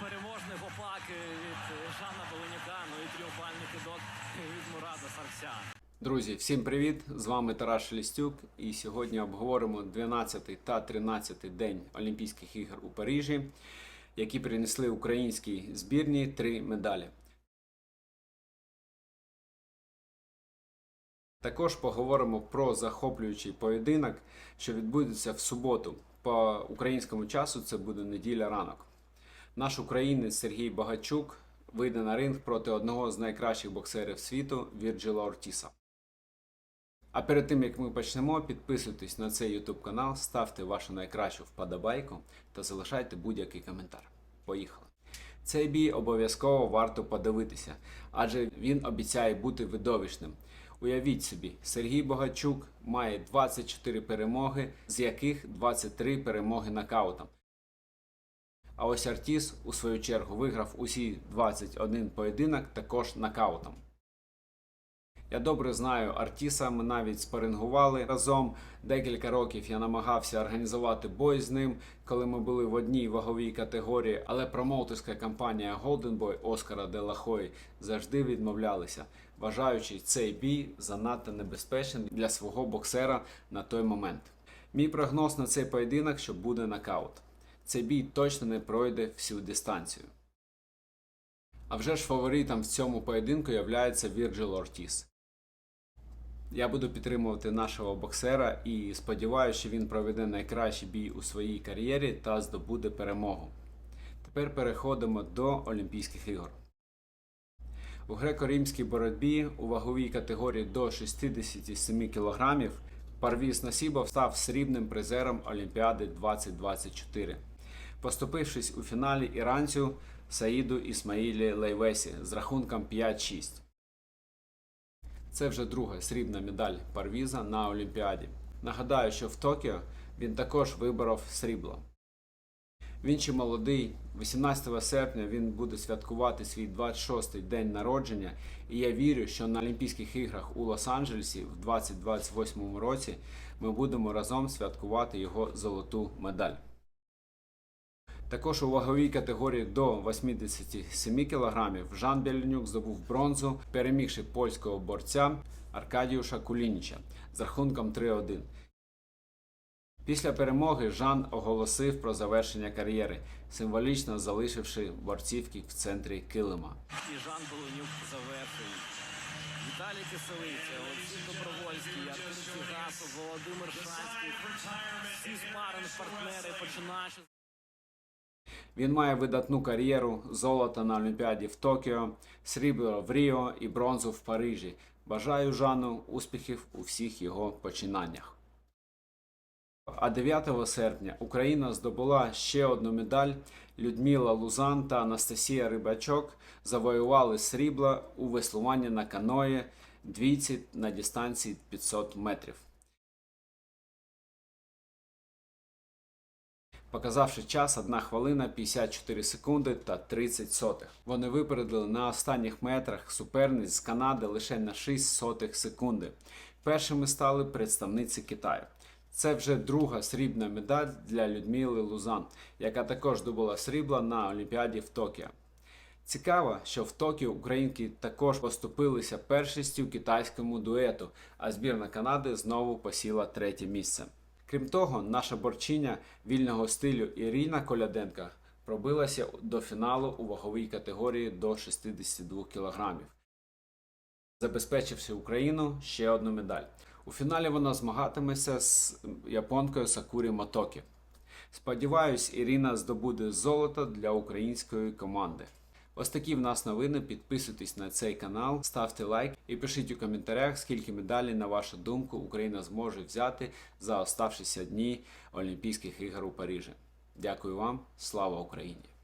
переможний гоплак від Жана Беленюка, ну і тріумфальний кидок від Мурада Сарксяна. Друзі, всім привіт! З вами Тарас Шелістюк. І сьогодні обговоримо 12 та 13 день Олімпійських ігор у Парижі, які принесли українській збірні три медалі. Також поговоримо про захоплюючий поєдинок, що відбудеться в суботу. По українському часу це буде неділя ранок. Наш українець Сергій Багачук вийде на ринг проти одного з найкращих боксерів світу Вірджила Ортіса. А перед тим як ми почнемо, підписуйтесь на цей YouTube канал, ставте вашу найкращу вподобайку та залишайте будь-який коментар. Поїхали! Цей бій обов'язково варто подивитися, адже він обіцяє бути видовищним. Уявіть собі, Сергій Богачук має 24 перемоги, з яких 23 перемоги нокаутом. А ось Артіс у свою чергу виграв усі 21 поєдинок також нокаутом. Я добре знаю Артіса, ми навіть спарингували разом. Декілька років я намагався організувати бой з ним, коли ми були в одній ваговій категорії, але промоутерська компанія Golden Boy Оскара Делахой завжди відмовлялися, вважаючи цей бій занадто небезпечним для свого боксера на той момент. Мій прогноз на цей поєдинок, що буде нокаут. Цей бій точно не пройде всю дистанцію. А вже ж фаворитом в цьому поєдинку являється Вірджил Ортіс. Я буду підтримувати нашого боксера і сподіваюся, що він проведе найкращий бій у своїй кар'єрі та здобуде перемогу. Тепер переходимо до Олімпійських ігор. У греко-римській боротьбі у ваговій категорії до 67 кг Парвіз Насібов став срібним призером Олімпіади 2024, поступившись у фіналі іранцю Саїду Ісмаїлі Лейвесі з рахунком 5-6. Це вже друга срібна медаль Парвіза на Олімпіаді. Нагадаю, що в Токіо він також виборов срібло. Він ще молодий, 18 серпня він буде святкувати свій 26-й день народження, і я вірю, що на Олімпійських іграх у Лос-Анджелесі в 2028 році ми будемо разом святкувати його золоту медаль. Також у ваговій категорії до 87 кг Жан Беленюк здобув бронзу, перемігши польського борця Аркадіуша Кулініча з рахунком 3-1. Після перемоги Жан оголосив про завершення кар'єри, символічно залишивши борцівки в центрі килима. І Жан Беленюк завершує. Віталій Киселиця, Олексій Добровольський, Артем Тігасов, Володимир Шанський. Всі спаринг партнери починаючи Він має видатну кар'єру, золото на Олімпіаді в Токіо, срібло в Ріо і бронзу в Парижі. Бажаю Жану успіхів у всіх його починаннях. А 9 серпня Україна здобула ще одну медаль. Людмила Лузан та Анастасія Рибачок завоювали срібло у веслуванні на каної двійці на дистанції 500 метрів. Показавши час 1 хвилина 54 секунди та 30 сотих. Вони випередили на останніх метрах суперниць з Канади лише на 6 сотих секунди. Першими стали представниці Китаю. Це вже друга срібна медаль для Людмили Лузан, яка також добула срібла на Олімпіаді в Токіо. Цікаво, що в Токіо українки також поступилися першістю китайському дуету, а збірна Канади знову посіла третє місце. Крім того, наша борчиня вільного стилю Ірина Коляденка пробилася до фіналу у ваговій категорії до 62 кг, забезпечивши Україну ще одну медаль. У фіналі вона змагатиметься з японкою Сакурі Мотокі. Сподіваюсь, Ірина здобуде золото для української команди. Ось такі в нас новини. Підписуйтесь на цей канал, ставте лайк і пишіть у коментарях, скільки медалей, на вашу думку, Україна зможе взяти за оставшися дні Олімпійських ігор у Парижі. Дякую вам, слава Україні!